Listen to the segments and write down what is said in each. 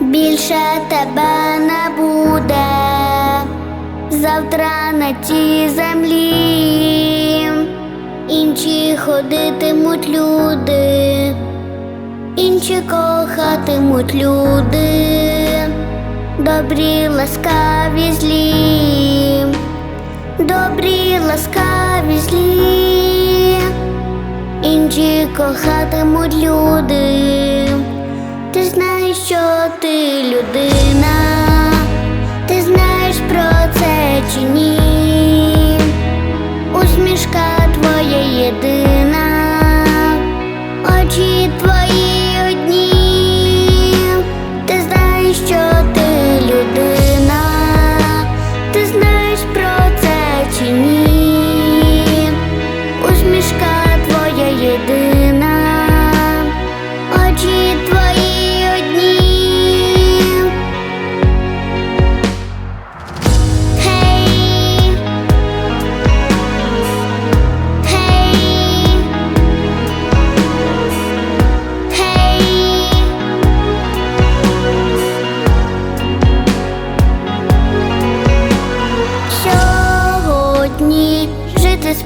Більше тебе не буде завтра на тій землі. Інші ходитимуть люди, інші кохатимуть люди, добрі, ласкаві злі, добрі, ласкаві злі, інші кохатимуть люди. Ти знаєш, що ти людина,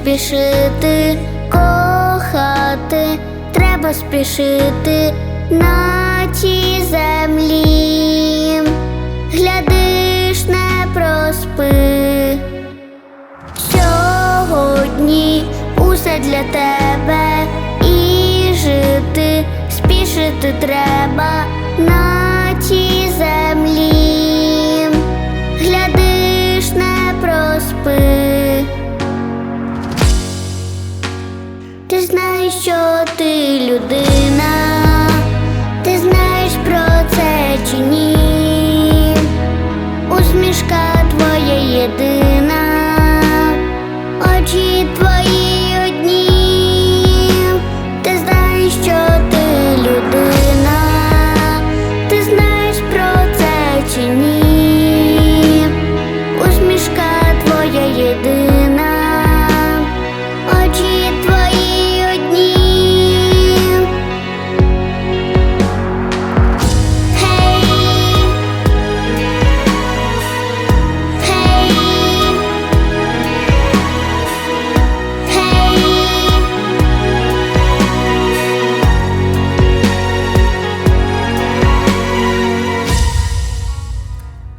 спішити, кохати, треба спішити на тій землі. Глядиш, не проспи. Сьогодні усе для тебе і жити, спішити треба Ти знаєш, що ти людина,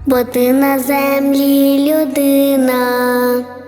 бо ти на землі людина.